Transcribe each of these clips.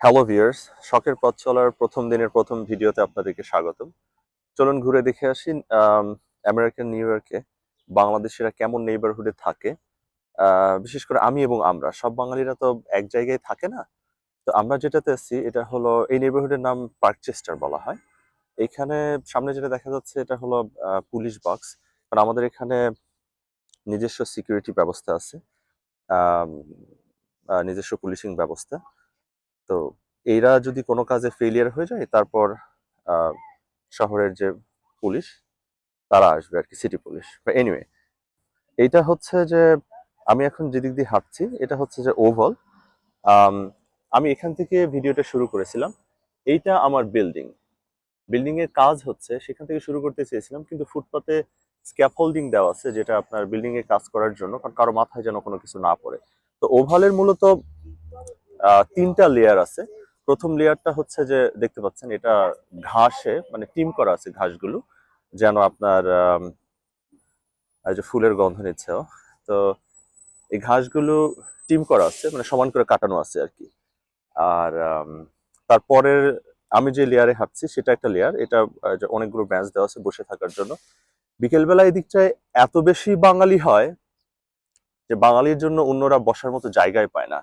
Hello viewers শখের পথ চলার প্রথম দিনের প্রথম ভিডিওতে আপনাদেরকে স্বাগতম। চলুন ঘুরে দেখে আসি আম, আমেরিকান নিউ ইয়র্কে বাংলাদেশিরা কেমন নেইবারহুডে থাকে। বিশেষ করে আমি এবং আমরা সব বাঙালিরা তো এক জায়গায় থাকে না। তো আমরা যেটাতে আছি এটা হলো এই নেইবারহুডের নাম পার্কচেস্টার বলা হয়। এখানে সামনে যেটা দেখা যাচ্ছে এটা হলো পুলিশ বক্স কারণ আমাদের এখানে নিজস্ব সিকিউরিটি ব্যবস্থা আছে। নিজস্ব পুলিশিং ব্যবস্থা। তো এরা যদি কোনো কাজে ফেলিয়ার হয়ে যায়, তারপর শহরের যে পুলিশ, তারা আসবে আর কি সিটি পুলিশ। বা এনিওয়ে এইটা হচ্ছে যে, আমি এখন যেদিক দিয়ে হাঁটছি, এটা হচ্ছে যে ওভাল আমি এখান থেকে ভিডিওটা শুরু করেছিলাম। এইটা আমার বিল্ডিং বিল্ডিং এর কাজ হচ্ছে, সেখান থেকে শুরু করতে চেয়েছিলাম, কিন্তু ফুটপাতে স্ক্যাফোল্ডিং দেওয়া আছে, যেটা আপনার বিল্ডিং এর কাজ করার জন্য, কারণ কারও মাথায় যেন কোনো কিছু না পড়ে। তো ওভালের মূলত তিনটা লেয়ার আছে। প্রথম লেয়ারটা হচ্ছে যে, দেখতে পাচ্ছেন, এটা ঘাসে মানে টিম করা আছে ঘাসগুলো, যেন আপনার যে ফুলের গন্ধ নিচ্ছে ও। তো এই ঘাসগুলো টিম করা আছে মানে সমান করে কাটানো আছে আর কি। আর তারপরের, আমি যে লেয়ারে হাঁটছি, সেটা একটা লেয়ার এটা অনেকগুলো ব্যাঞ্চ দেওয়া আছে বসে থাকার জন্য। বিকেলবেলা এই দিকটায় এত বেশি বাঙালি হয়, যে বাঙালির জন্য অন্যরা বসার মতো জায়গায় পায় না।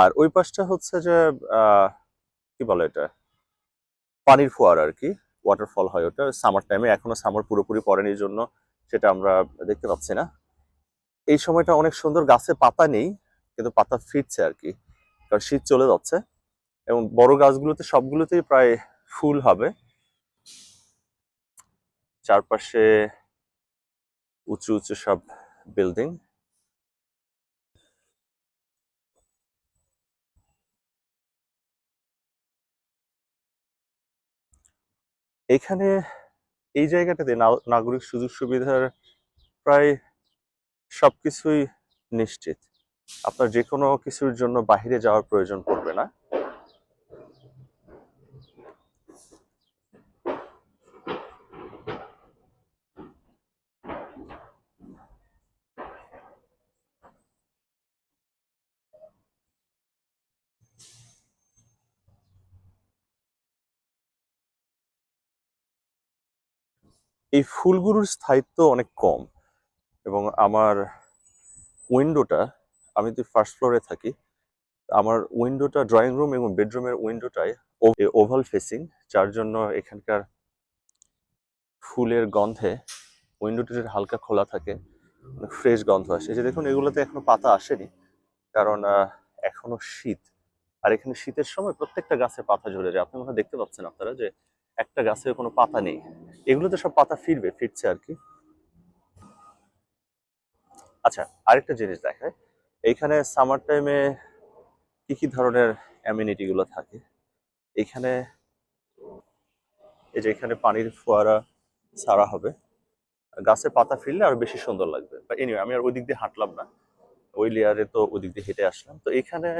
আর ওই পাশটা হচ্ছে যে কি বলে এটা? পানির ফোয়ারা আর কি ওয়াটারফল হয় ওটা। সামার টাইমে এখনও সামার পুরোপুরি পড়েনি জন্য সেটা আমরা দেখতে পাচ্ছি না। এই সময়টা অনেক সুন্দর, গাছে পাতা নেই, কিন্তু পাতা ফিরছে আর কি কারণ শীত চলে যাচ্ছে এবং বড় গাছগুলোতে সবগুলোতেই প্রায় ফুল হবে। চারপাশে উঁচু উঁচু সব বিল্ডিং এখানে এই জায়গাটাতে নাগরিক সুযোগ সুবিধার প্রায় সব কিছুই নিশ্চিত। আপনার যে কোনো কিছুর জন্য বাহিরে যাওয়ার প্রয়োজন পড়বে না। এই ফুলগুলোর স্থায়িত্ব অনেক কম এবং আমার উইন্ডোটা আমি যদি ফার্স্ট ফ্লোরে থাকি, আমার উইন্ডোটা ড্রয়িং রুম এবং বেডরুমের উইন্ডোটায় ওভাল ফেসিং যার জন্য এখানকার ফুলের গন্ধে উইন্ডোটা হালকা খোলা থাকে ফ্রেশ গন্ধ আসে। যে দেখুন, এগুলোতে এখনও পাতা আসেনি, কারণ এখনও শীত। আর এখানে শীতের সময় প্রত্যেকটা গাছে পাতা ঝরে যায়। আপনি মনে দেখতে পাচ্ছেন আপনারা যে একটা গাছের কোনো পাতা নেই। এগুলোতে সব পাতা ফিরবে, ফিরছে আর কি। আচ্ছা আরেকটা জিনিস দেখায় এইখানে সামার টাইমে কি কি ধরনের অ্যামিনিটি গুলো থাকে? এখানে এই যে এখানে পানির ফোয়ারা সারা হবে। গাছে পাতা ফিরলে আরও বেশি সুন্দর লাগবে। বা এনিওয়ে আমি আর ওই দিক দিয়ে হাঁটলাম না। ওই লেয়ারে তো ওই দিক দিয়ে হেঁটে আসলাম। তো এখানে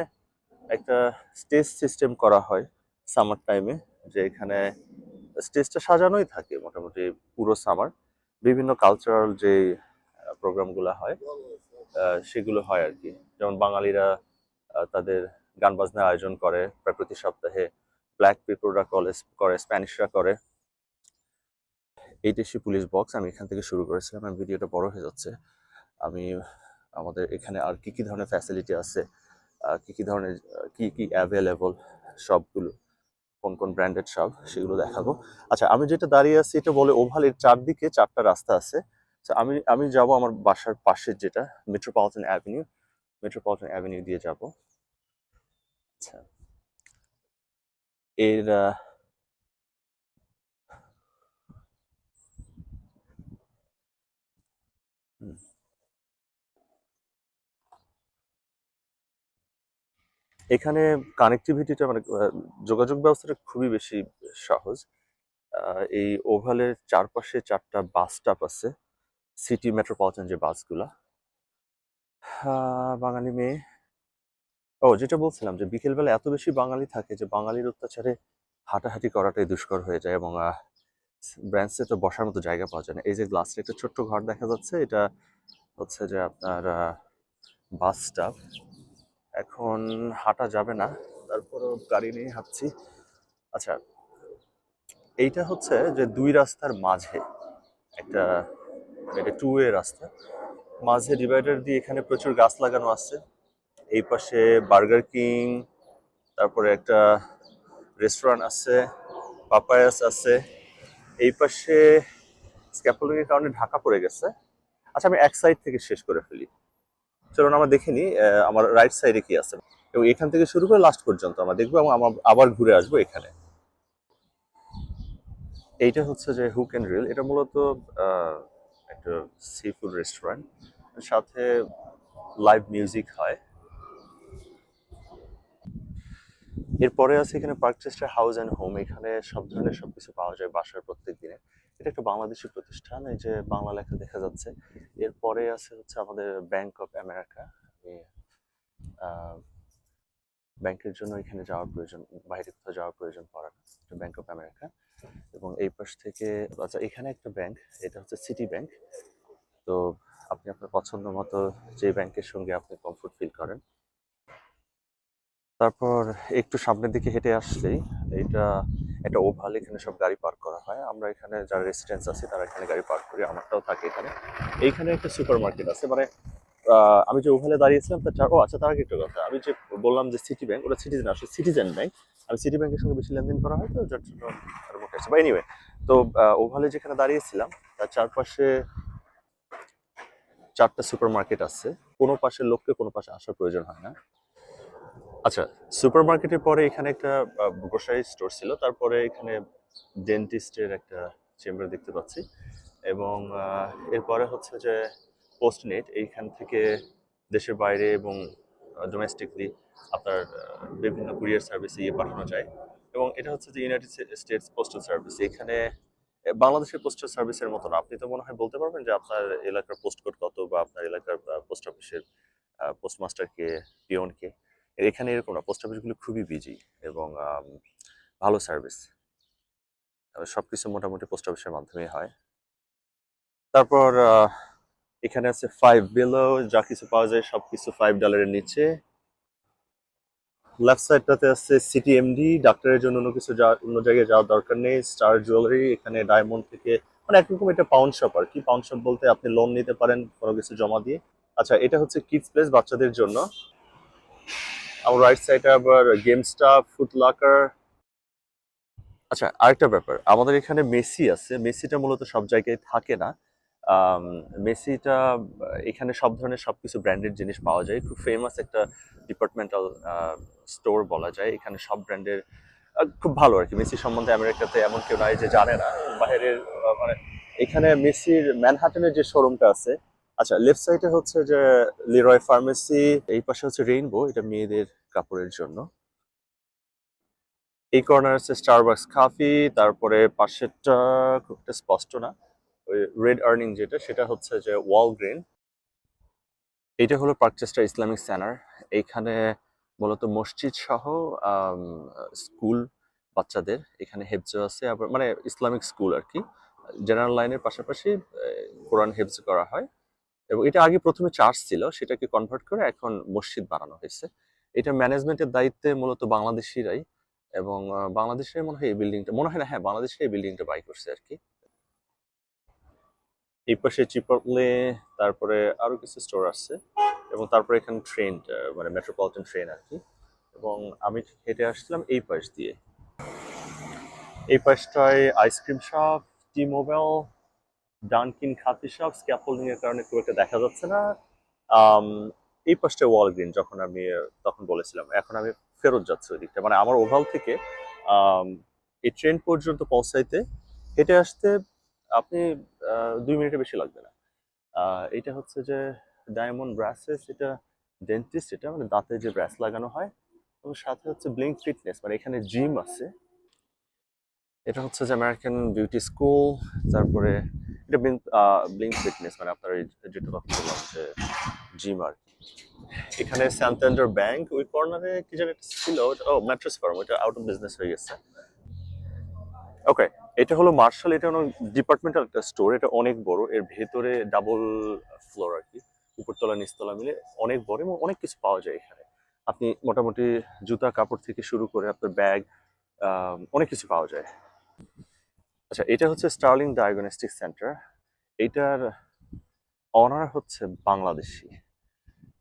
একটা স্টেজ সিস্টেম করা হয় সামার টাইমে যে এখানে স্টেজটা সাজানোই থাকে মোটামুটি পুরো সামার বিভিন্ন কালচারাল যে প্রোগ্রামগুলো হয় সেগুলো হয় আর কি। যেমন বাঙালিরা তাদের গান বাজনার আয়োজন করে প্রায় প্রতি সপ্তাহে ব্ল্যাক পিপলরা কলেজ করে স্প্যানিশরা করে। এইটা সে পুলিশ বক্স আমি এখান থেকে শুরু করেছিলাম, আমি ভিডিওটা বড় হয়ে যাচ্ছে। আমি, আমাদের এখানে আর কি কি ধরনের ফ্যাসিলিটি আছে কি কি ধরনের, কি কি অ্যাভেলেবল সবগুলো। কোন কোন ব্র্যান্ডেড সব সেগুলো দেখাবো। আচ্ছা আমি যেটা দাঁড়িয়ে আছি, এটা বলে ওভাল এর চারদিকে চারটা রাস্তা আছে। আমি আমি যাব আমার বাসার পাশে যেটা মেট্রোপলিটন অ্যাভিনিউ মেট্রোপলিটন অ্যাভিনিউ দিয়ে যাব। আচ্ছা। এর এখানে কানেক্টিভিটিটা মানে যোগাযোগ ব্যবস্থাটা খুবই বেশি সহজ। এই ওভালের চারপাশে চারটা বাস স্টপ আছে সিটি মেট্রোপলিটন যে বাসগুলা বাঙালি মেয়ে। ও, যেটা বলছিলাম যে বিকেলবেলা এত বেশি বাঙালি থাকে যে বাঙালির অত্যাচারে হাঁটাহাঁটি করাটাই দুষ্কর হয়ে যায় এবং ব্রাঞ্চে তো বসার মতো জায়গা পাওয়া যায় না। এই যে গ্লাসের একটা ছোট্ট ঘর দেখা যাচ্ছে, এটা হচ্ছে যে আপনার বাস স্টপ এখন হাঁটা যাবে না, তারপরও গাড়ি নিয়ে হাঁটছি। আচ্ছা এইটা হচ্ছে যে দুই রাস্তার মাঝে একটা, এটা টু ওয়ে রাস্তা। মাঝে ডিভাইডার দিয়ে এখানে প্রচুর গাছ লাগানো আছে। এই পাশে বার্গার কিং তারপরে একটা রেস্টুরেন্ট আছে পাপায়াস আছে। এই পাশে স্ক্যাপোলিং এর কারণে ঢাকা পড়ে গেছে। আচ্ছা আমি এক সাইড থেকে শেষ করে ফেলি। চলুন আমরা দেখে নিই আমার রাইট সাইডে কি আছে। এবং এখান থেকে শুরু করে লাস্ট পর্যন্ত আমরা দেখব এবং আমরা আবার ঘুরে আসব এখানে। এইটা হচ্ছে যে হুক অ্যান্ড রিল এটা মূলত একটা সি ফুড রেস্টুরেন্ট সাথে লাইভ মিউজিক হয়। এরপরে আছে এখানে Park Chester House and Home এখানে সব ধরনের সবকিছু পাওয়া যায় বাসার প্রত্যেক দিনে। এটা একটা বাংলাদেশি প্রতিষ্ঠান, এই যে বাংলা লেখা দেখা যাচ্ছে। এরপরে আছে হচ্ছে আমাদের ব্যাংক অফ আমেরিকা ব্যাংকের জন্য এখানে যাওয়ার প্রয়োজন, বাইরে কোথাও যাওয়ার প্রয়োজন পড়ে না ব্যাংক অফ আমেরিকা এবং এই পাশ থেকে আচ্ছা এখানে একটা ব্যাংক এটা হচ্ছে সিটি ব্যাংক তো আপনি আপনার পছন্দ মতো যে ব্যাংকের সঙ্গে আপনি কমফোর্ট ফিল করেন। তারপর একটু সামনের দিকে হেঁটে আসলেই এটা একটা ওভাল এখানে সব গাড়ি পার্ক করা হয়। আমরা এখানে যারা রেসিডেন্স আছে, তারা এখানে গাড়ি পার্ক করি, আমারটাও থাকে এখানে। এইখানে একটা সুপার মার্কেট আছে মানে আমি যে ওভালে দাঁড়িয়েছিলাম তার চার ও আচ্ছা তার আগে একটা কথা। আমি যে বললাম যে সিটি ব্যাংক ওটা সিটিজেন আসলে সিটিজেন ব্যাংক আমি সিটি ব্যাংকের সঙ্গে বেশি লেনদেন করা হয় তো, যার জন্য আর মুখে আছে। বা এনিওয়ে তো ওভালে যেখানে দাঁড়িয়েছিলাম, তার চারপাশে চারটা সুপার মার্কেট আছে। কোনো পাশের লোককে কোনো পাশে আসার প্রয়োজন হয় না। আচ্ছা সুপার মার্কেটের পরে এখানে একটা গ্রোসারি স্টোর ছিল। তারপরে এখানে ডেন্টিস্টের একটা চেম্বার দেখতে পাচ্ছি। এবং এরপরে হচ্ছে যে পোস্টনেট এইখান থেকে দেশের বাইরে এবং ডোমেস্টিকলি আপনার বিভিন্ন কুরিয়ার সার্ভিসে ইয়ে পাঠানো যায়। এবং এটা হচ্ছে যে ইউনাইটেড স্টেটস পোস্টাল সার্ভিস এখানে বাংলাদেশের পোস্টাল সার্ভিসের মতো না আপনি তো মনে হয় বলতে পারবেন যে আপনার এলাকার পোস্ট কোড কত বা আপনার এলাকার পোস্ট অফিসের পোস্টমাস্টার কে পিওন কে এখানে এরকম না, পোস্ট অফিসগুলো খুবই বিজি এবং ভালো সার্ভিস সবকিছু মোটামুটি পোস্ট অফিসের মাধ্যমে হয়। তারপর এখানে আছে ফাইভ বিলো যা কিছু পাওয়া যায় সবকিছু ফাইভ ডলারের নিচে। লেফট সাইডটাতে আছে সিটি এমডি ডাক্তারের জন্য অন্য কিছু অন্য জায়গায় যাওয়ার দরকার নেই স্টার জুয়েলারি এখানে ডায়মন্ড থেকে মানে একরকম এটা পাউন্ড শপ আর কি। পাউন্ড শপ বলতে আপনি লোন নিতে পারেন কোনো কিছু জমা দিয়ে। আচ্ছা এটা হচ্ছে কিডস প্লেস বাচ্চাদের জন্য। আমার রাইট সাইডে আবার গেম স্টাফ ফুড লাকার আচ্ছা আরেকটা ব্যাপার। আমাদের এখানে মেসি আছে। মেসিটা মূলত সব জায়গায় থাকে না। মেসিটা, এখানে সব ধরনের সবকিছু ব্র্যান্ডেড জিনিস পাওয়া যায়। খুব ফেমাস একটা ডিপার্টমেন্টাল স্টোর বলা যায়। এখানে সব ব্র্যান্ডের খুব ভালো আর কি। মেসি সম্বন্ধে আমেরিকাতে এমন কেউ নাই যে জানে না। বাইরের মানে এখানে মেসির ম্যানহাটনের যে শোরুমটা আছে আচ্ছা লেফট সাইডে হচ্ছে যে লিরয় ফার্মেসি এই পাশে হচ্ছে রেইনবো এটা মেয়েদের কাপড়ের জন্য। এই কর্নার আছে স্টারবাক্স কফি তারপরে পাশেরটা খুব একটা স্পষ্ট না, ওই রেড আর্নিং যেটা, সেটা হচ্ছে যে ওয়াল গ্রিন এটা হলো পার্কচেস্টার ইসলামিক সেন্টার এইখানে মূলত মসজিদ সহ স্কুল বাচ্চাদের এখানে হেফজ আছে, আবার মানে ইসলামিক স্কুল আর কি। জেনারেল লাইনের পাশাপাশি কোরআন হেফজ করা হয়। এবং এটা আগে প্রথমে চার্চ ছিল, সেটাকে কনভার্ট করে এখন মসজিদ বানানো হয়েছে। এটা ম্যানেজমেন্টের দায়িত্বে মূলত বাংলাদেশিরাই এবং বাংলাদেশের মনে হয় এই বিল্ডিংটা মনে হয় না হ্যাঁ বাংলাদেশে এই বিল্ডিংটা বাই করছে আর কি। এই পাশে চিপলে তারপরে আরও কিছু স্টোর আছে এবং তারপরে এখানে ট্রেন মানে মেট্রোপলিটন ট্রেন আর কি। এবং আমি হেঁটে আসছিলাম এই পাশ দিয়ে। এই পাশটায় ice cream shop T Mobile Dunkin খাতি সব স্ক্যাপোল্ডিং এর কারণে খুব একটা দেখা যাচ্ছে না। এই পাশটা ওয়াল গ্রিন যখন আমি, তখন বলেছিলাম, এখন আমি ফেরত যাচ্ছি ওই দিকটা মানে আমার ওভাল থেকে এই ট্রেন পর্যন্ত পৌঁছাইতে, হেঁটে আসতে আপনি দুই মিনিটের বেশি লাগবে না। এটা হচ্ছে যে ডায়মন্ড ব্রাসেস এটা ডেন্টিস্ট এটা মানে দাঁতে যে ব্রাস লাগানো হয়, এবং সাথে হচ্ছে ব্লিঙ্ক ফিটনেস মানে এখানে জিম আছে। এটা হচ্ছে যে আমেরিকান বিউটি স্কুল তারপরে এটা ব্লিঙ্ক ফিটনেস মানে আপনার যেটা কথা বললাম যে জিম আর। এখানে স্যান্টান্ডার ব্যাংক ওই কর্নারে কি যেন ছিল ও ম্যাট্রেস ফার্ম ওটা আউট অফ বিজনেস হয়ে গেছে। ওকে এটা হলো মার্শাল এটা হলো ডিপার্টমেন্টাল একটা স্টোর এটা অনেক বড়, এর ভেতরে ডাবল ফ্লোর আর কি, উপরতলা, নিচতলা মিলে অনেক বড় এবং অনেক কিছু পাওয়া যায় এখানে। আপনি মোটামুটি জুতা, কাপড় থেকে শুরু করে আপনার ব্যাগ অনেক কিছু পাওয়া যায়। আচ্ছা এটা হচ্ছে স্টার্লিং ডায়াগনস্টিক সেন্টার এটার অনার হচ্ছে বাংলাদেশি।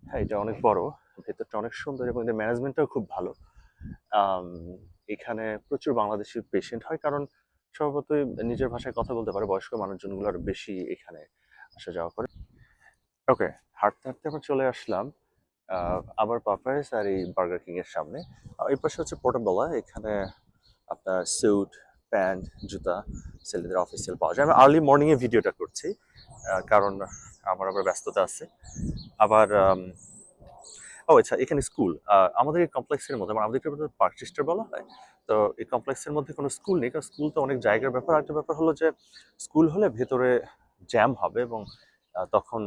হ্যাঁ এটা অনেক বড়, ভেতরটা অনেক সুন্দর এবং এদের ম্যানেজমেন্টটাও খুব ভালো। এখানে প্রচুর বাংলাদেশি পেশেন্ট হয় কারণ স্বভাবতই নিজের ভাষায় কথা বলতে পারে, বয়স্ক মানুষজনগুলো আরও বেশি এখানে আসা যাওয়া করে। ওকে হাঁটতে হাঁটতে আমরা চলে আসলাম আবার পাপাইস আর এই বার্গার কিংয়ের সামনে। এই পাশে হচ্ছে পোর্টাবেলা এখানে আপনার স্যুট প্যান্ট, জুতা ছেলেদের অফিসিয়াল পাওয়া যায়। আমি আর্লি মর্নিং এ ভিডিওটা করছি কারণ আমার আবার ব্যস্ততা আছে। আবার ও আচ্ছা এখানে স্কুল আমাদের এই কমপ্লেক্সের মধ্যে আমাদের পার্ক সিস্টার বলা হয়, তো এই কমপ্লেক্সের মধ্যে কোনো স্কুল নেই, কারণ স্কুল তো অনেক জায়গার ব্যাপার। একটা ব্যাপার হলো যে স্কুল হলে ভেতরে জ্যাম হবে এবং তখন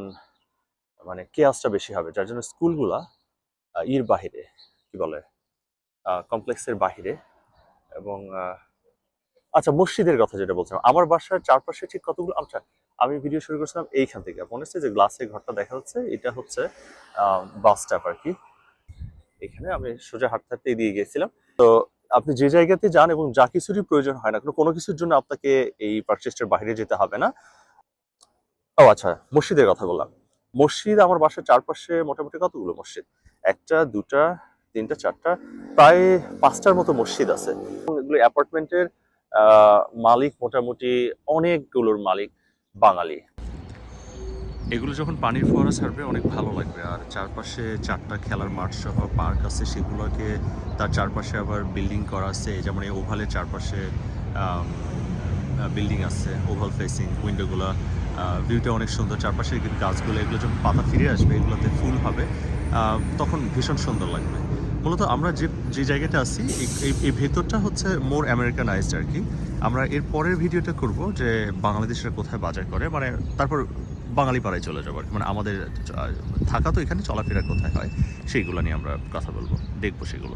মানে কেয়াসটা বেশি হবে, যার জন্য স্কুলগুলা ইর বাহিরে, কি বলে কমপ্লেক্সের বাহিরে এবং আচ্ছা মসজিদের কথা যেটা বলছিলাম, আমার বাসার চারপাশে ঠিক কতগুলো আচ্ছা আমি ভিডিও শুরু করছিলাম এইখান থেকে। মনে হচ্ছে যে গ্লাসের ঘরটা দেখা যাচ্ছে, এটা হচ্ছে বাস স্টপ আর কি। এখানে আমি সোজা হাঁটতে হাঁটতে দিয়ে গিয়েছিলাম। তো আপনি যে জায়গাতে যান এবং যা কিছুরই প্রয়োজন হয় না কোনো কিছুর জন্য আপনাকে এই পারচেসটার বাইরে যেতে হবে না। ও আচ্ছা মসজিদের কথা বললাম। মসজিদ আমার বাসার চারপাশে মোটামুটি কতগুলো মসজিদ? একটা, দুটা, তিনটা, চারটা, প্রায় পাঁচটার মতো মসজিদ আছে। এগুলো অ্যাপার্টমেন্টের মালিক মোটামুটি অনেকগুলোর মালিক বাঙালি। এগুলো যখন পানির ফোয়ারা ছাড়বে, অনেক ভালো লাগবে। আর চারপাশে চারটা খেলার মাঠ সহ, পার্ক আছে, সেগুলোকে তার চারপাশে আবার বিল্ডিং করা আছে। যেমন এই ওভালের চারপাশে বিল্ডিং আছে ওভাল ফেসিং উইন্ডোগুলো ভিউটা অনেক সুন্দর। চারপাশে গাছগুলো, এগুলো যখন পাতা ফিরে আসবে, এগুলোতে ফুল হবে তখন ভীষণ সুন্দর লাগবে। মূলত আমরা যে যে জায়গাটা আছি, এই- ভেতরটা হচ্ছে মোর আমেরিকানাইজড আর কি আমরা এর পরের ভিডিওটা করব যে বাংলাদেশের কোথায় বাজার করে মানে তারপর বাঙালি পাড়ায় চলে যাব মানে আমাদের থাকা তো এখানে, চলাফেরা কোথায় হয়, সেইগুলো নিয়ে আমরা কথা বলব, দেখব সেগুলো।